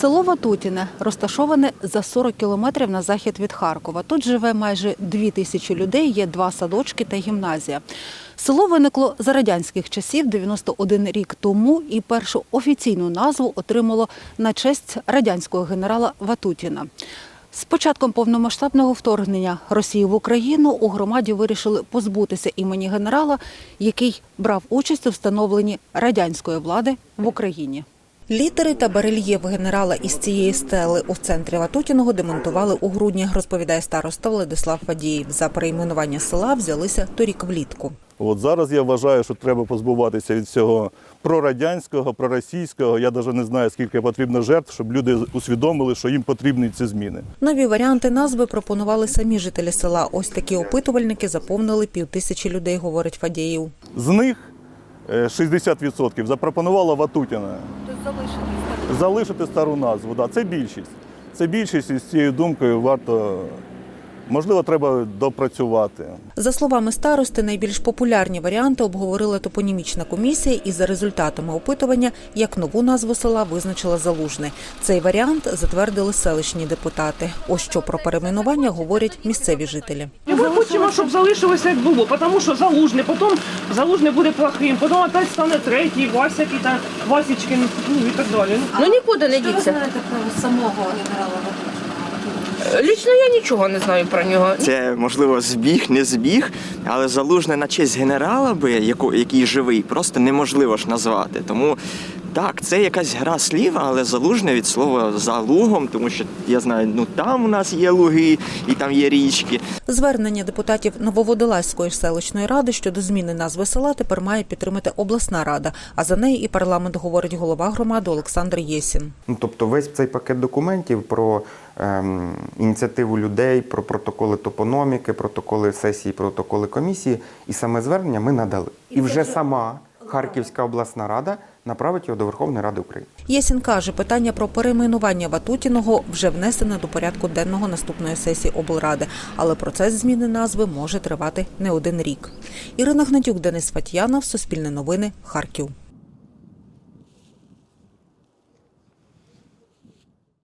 Село Ватутіне розташоване за 40 кілометрів на захід від Харкова. Тут живе майже дві тисячі людей, є два садочки та гімназія. Село виникло за радянських часів 91 рік тому і першу офіційну назву отримало на честь радянського генерала Ватутіна. З початком повномасштабного вторгнення Росії в Україну у громаді вирішили позбутися імені генерала, який брав участь у встановленні радянської влади в Україні. Літери та барельєф генерала із цієї стели у центрі Ватутіного демонтували у грудні, розповідає староста Владислав Фадієв. За перейменування села взялися торік влітку. От зараз я вважаю, що треба позбуватися від всього прорадянського, проросійського. Я навіть не знаю, скільки потрібно жертв, щоб люди усвідомили, що їм потрібні ці зміни. Нові варіанти назви пропонували самі жителі села. Ось такі опитувальники заповнили півтисячі людей, говорить Фадієв. З них е, 60% запропонувала Ватутіна залишити стару назву. Да, це більшість. Це більшість і з цією думкою варто, можливо, треба допрацювати. За словами старости, найбільш популярні варіанти обговорила топонімічна комісія і за результатами опитування, як нову назву села визначила Залужне. Цей варіант затвердили селищні депутати. Ось що про перейменування говорять місцеві жителі. Ми хочемо, щоб залишилося як було, тому що залужне, потім залужне буде плохим, потім опять стане третій, Вася та Васічкин, ну і так далі. Ну нікуди не діться. знаєте про самого генерала Лічно я нічого не знаю про нього. Це можливо збіг, не збіг, але залужне на честь генерала би, який живий, просто неможливо ж назвати. Тому так, це якась гра слів, але залужне від слова за лугом, тому що я знаю, ну там у нас є луги і там є річки. Звернення депутатів Нововодолазької селищної ради щодо зміни назви села тепер має підтримати обласна рада. А за неї і парламент говорить голова громади Олександр Єсін. Ну, тобто весь цей пакет документів про ем, ініціативу людей, про протоколи топономіки, протоколи сесії, протоколи комісії, і саме звернення ми надали. І вже сама Харківська обласна рада направить його до Верховної Ради України. Єсін каже, питання про перейменування Ватутіного вже внесене до порядку денного наступної сесії облради, але процес зміни назви може тривати не один рік. Ірина Гнатюк, Денис Фатьянов, Суспільне новини, Харків.